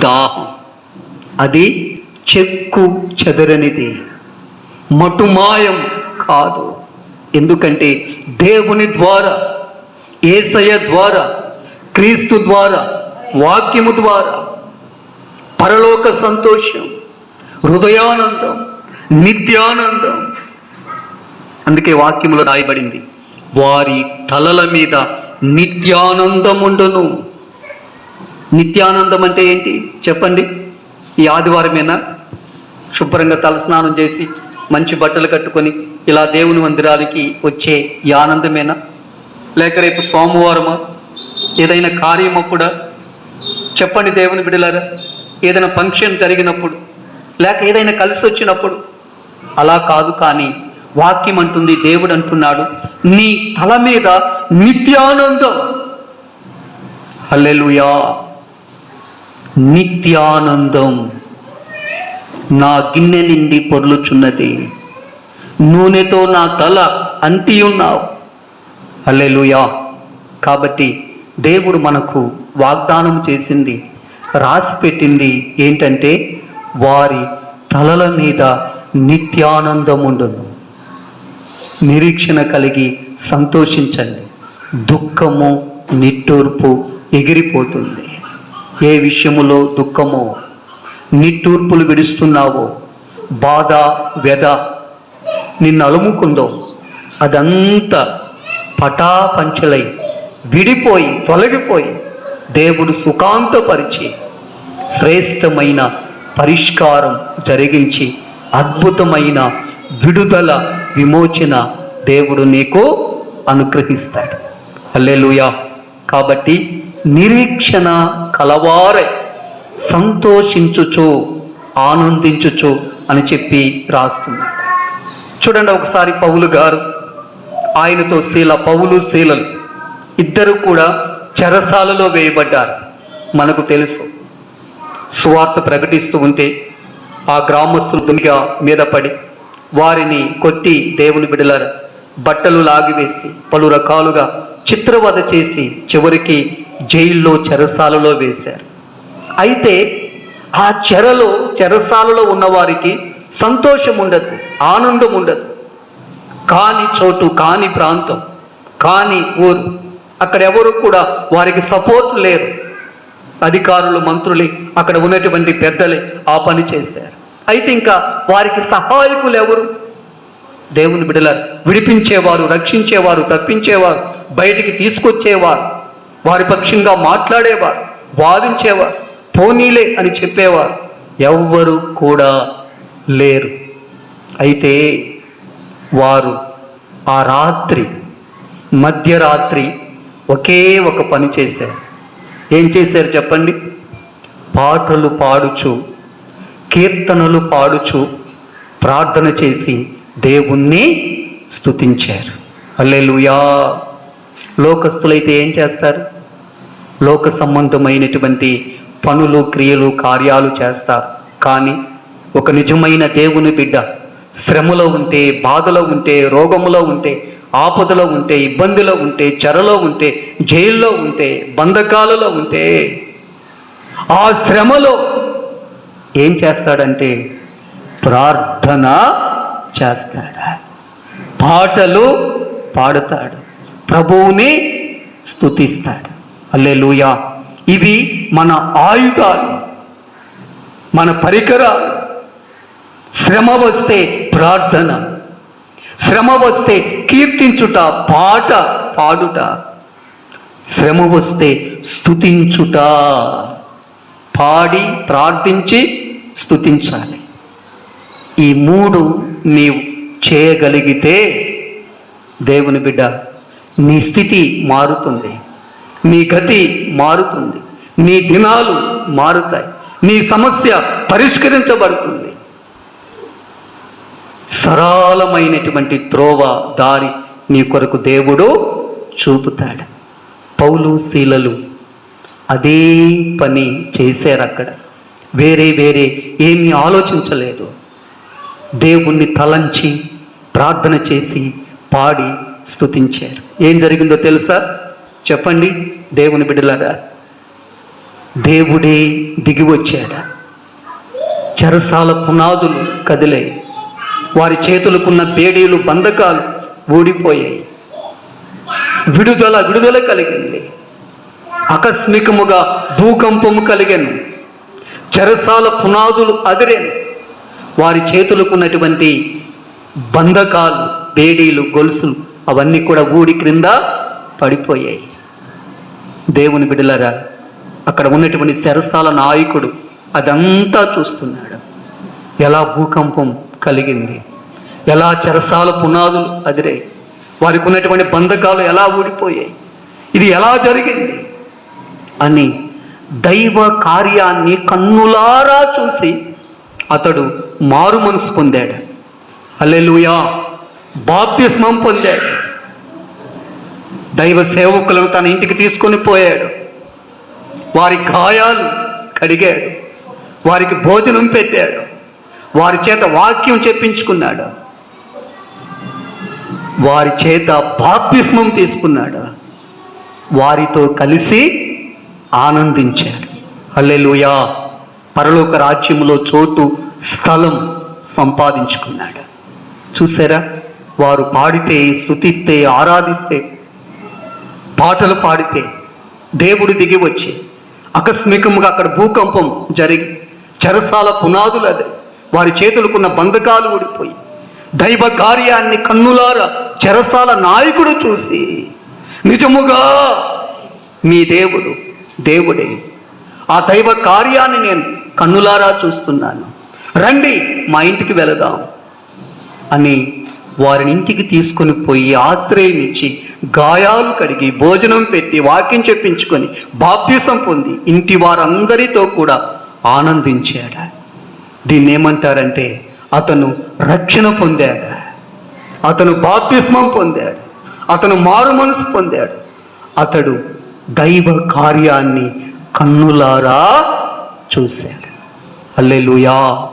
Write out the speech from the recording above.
దాహం అది చెక్కు చెదరనిది. మటుమాయం కాదు. ఎందుకంటే దేవుని ద్వారా ఏసయ ద్వారా క్రీస్తు ద్వారా వాక్యము ద్వారా పరలోక సంతోషం హృదయానందం నిత్యానందం అందుకే వాక్యములో రాయబడింది వారి తలల మీద నిత్యానందం ఉండను నిత్యానందం అంటే ఏంటి? చెప్పండి. ఈ ఆదివారమేనా శుభ్రంగా తలస్నానం చేసి మంచి బట్టలు కట్టుకొని ఇలా దేవుని మందిరానికి వచ్చే ఈ ఆనందమేనా? లేక రేపు సోమవారమా? ఏదైనా కార్యం అప్పుడా చెప్పండి దేవుని బిడలారా ఏదైనా ఫంక్షన్ జరిగినప్పుడు లేక ఏదైనా కలిసి వచ్చినప్పుడు? అలా కాదు కానీ వాక్యం అంటుంది దేవుడు అంటున్నాడు నీ తల మీద నిత్యానందం. హల్లెలుయా. నిత్యానందం. నా గిన్నె నిండి పొర్లుచున్నది. నూనెతో నా తల అంటి ఉన్నావు అల్లెలుయా కాబట్టి దేవుడు మనకు వాగ్దానం చేసింది రాసి పెట్టింది ఏంటంటే వారి తలల మీద నిత్యానందం ఉండును నిరీక్షణ కలిగి సంతోషించండి. దుఃఖము నిట్టూర్పు ఎగిరిపోతుంది. ఏ విషయములో దుఃఖమో నిట్టూర్పులు విడుస్తున్నావో బాధ వ్యధ నిన్ను అలుముకుందో అదంతా పటాపంచలై విడిపోయి తొలగిపోయి దేవుడు సుఖాంతపరిచి శ్రేష్టమైన పరిష్కారం జరిగించి అద్భుతమైన విడుదల విమోచన దేవుడు నీకు అనుగ్రహిస్తాడు. అల్లెలుయా కాబట్టి నిరీక్షణ కలవారే. సంతోషించుచు ఆనందించుచు అని చెప్పి రాస్తుంది చూడండి ఒకసారి పౌలు గారు ఆయనతో శీల పౌలు శీలలు ఇద్దరు కూడా చెరసాలలో వేయబడ్డారు. మనకు తెలుసు సువార్త ప్రకటిస్తూ ఉంటే ఆ గ్రామస్తులు దునిగా మీద పడి వారిని కొట్టి దేవుని బిడలారు బట్టలు లాగివేసి పలు రకాలుగా చిత్రవద చేసి చివరికి జైల్లో చెరసాలలో వేశారు. అయితే ఆ చెరలో చెరసాలలో ఉన్నవారికి సంతోషం ఉండదు ఆనందం ఉండదు కాని చోటు కాని ప్రాంతం కాని ఊరు. అక్కడ ఎవరు కూడా వారికి సపోర్ట్ లేరు. అధికారులు మంత్రులే అక్కడ ఉన్నటువంటి పెద్దలే ఆ పని చేశారు. అయితే ఇంకా వారికి సహాయకులు ఎవరు దేవుని బిడలారు విడిపించేవారు రక్షించేవారు తప్పించేవారు బయటికి తీసుకొచ్చేవారు. వారి పక్షంగా మాట్లాడేవారు వాదించేవారు పోనీలే అని చెప్పేవారు. ఎవ్వరు కూడా లేరు. అయితే వారు ఆ రాత్రి మధ్యరాత్రి ఒకే ఒక పని చేశారు. ఏం చేశారు చెప్పండి? పాటలు పాడుచు కీర్తనలు పాడుచు ప్రార్థన చేసి దేవుణ్ణి స్తుతించారు. అల్లెలుయా లోకస్తులైతే ఏం చేస్తారు? లోక సంబంధమైనటువంటి పనులు క్రియలు కార్యాలు చేస్తారు. కానీ ఒక నిజమైన దేవుని బిడ్డ శ్రమలో ఉంటే బాధలో ఉంటే రోగములో ఉంటే ఆపదలో ఉంటే ఇబ్బందిలో ఉంటే చెరలో ఉంటే జైల్లో ఉంటే బంధకాలలో ఉంటే ఆ శ్రమలో ఏం చేస్తాడంటే ప్రార్థన చేస్తాడు. పాటలు పాడుతాడు. ప్రభువుని స్తుతిస్తాడు. అల్లెలుయా ఇవి మన ఆయుధాలు. మన పరికరాలు శ్రమ వస్తే ప్రార్థన. శ్రమ వస్తే కీర్తించుట పాట పాడుట. శ్రమ వస్తే స్థుతించుట పాడి ప్రార్థించి స్థుతించాలి ఈ మూడు నీవు చేయగలిగితే దేవుని బిడ్డ నీ స్థితి మారుతుంది. నీ గతి మారుతుంది. నీ దినాలు మారుతాయి. నీ సమస్య పరిష్కరించబడుతుంది. సరళమైనటువంటి త్రోవ దారి నీ కొరకు దేవుడు చూపుతాడు. పౌలు శీలలు అదే పని చేశారు అక్కడ. వేరే వేరే ఏమీ ఆలోచించలేదు. దేవుణ్ణి తలంచి ప్రార్థన చేసి పాడి స్తుతించారు. ఏం జరిగిందో తెలుసా? చెప్పండి దేవుని బిడ్డలారా. దేవుడే దిగి వచ్చాడా చెరసాల పునాదులు కదిలాయి. వారి చేతులకున్న పేడీలు బంధకాలు ఊడిపోయాయి. విడుదల విడుదల కలిగింది. ఆకస్మికముగా భూకంపము కలిగాను. చెరసాల పునాదులు అదిరాను. వారి చేతులకున్నటువంటి బంధకాలు బేడీలు గొలుసులు అవన్నీ కూడా ఊడి క్రింద పడిపోయాయి. దేవుని బిడలరా అక్కడ ఉన్నటువంటి చెరసాల నాయకుడు అదంతా చూస్తున్నాడు. ఎలా భూకంపం కలిగింది ఎలా చెరసాల పునాదులు అదిరాయి వారికి ఉన్నటువంటి బంధకాలు ఎలా ఊడిపోయాయి ఇది ఎలా జరిగింది అని దైవ కార్యాన్ని కన్నులారా చూసి అతడు మారు మనసు పొందాడు. అల్లెలుయా బాప్తిస్మం పొందాడు. దైవ సేవకులను తన ఇంటికి తీసుకొని పోయాడు. వారి గాయాలు కడిగాడు. వారికి భోజనం పెట్టాడు. వారి చేత వాక్యం చెప్పించుకున్నాడు. వారి చేత బాప్తిస్మం తీసుకున్నాడు. వారితో కలిసి ఆనందించాడు. అల్లెలుయా పరలోక రాజ్యంలో చోటు స్థలం సంపాదించుకున్నాడు. చూసారా? వారు పాడితే స్థుతిస్తే ఆరాధిస్తే పాటలు పాడితే దేవుడు దిగి వచ్చి ఆకస్మికంగా అక్కడ భూకంపం జరిగి చెరసాల పునాదులు అది. వారి చేతులకున్న బంధకాలు ఊడిపోయి దైవ కార్యాన్ని కన్నులారా చెరసాల నాయకుడు చూసి నిజముగా మీ దేవుడు దేవుడే. ఆ దైవ కార్యాన్ని నేను కన్నులారా చూస్తున్నాను. రండి మా ఇంటికి వెళదాం అని వారిని ఇంటికి తీసుకొని పోయి ఆశ్రయించి గాయాలు కడిగి భోజనం పెట్టి వాక్యం చెప్పించుకొని బాప్యసం పొంది ఇంటి వారందరితో కూడా ఆనందించాడు. దీన్ని ఏమంటారంటే అతను రక్షణ పొందాడు. అతను బాప్తిస్మం పొందాడు. అతను మారు మనసు పొందాడు. అతడు దైవ కార్యాన్ని కన్నులారా చూశాడు. అల్లెలుయా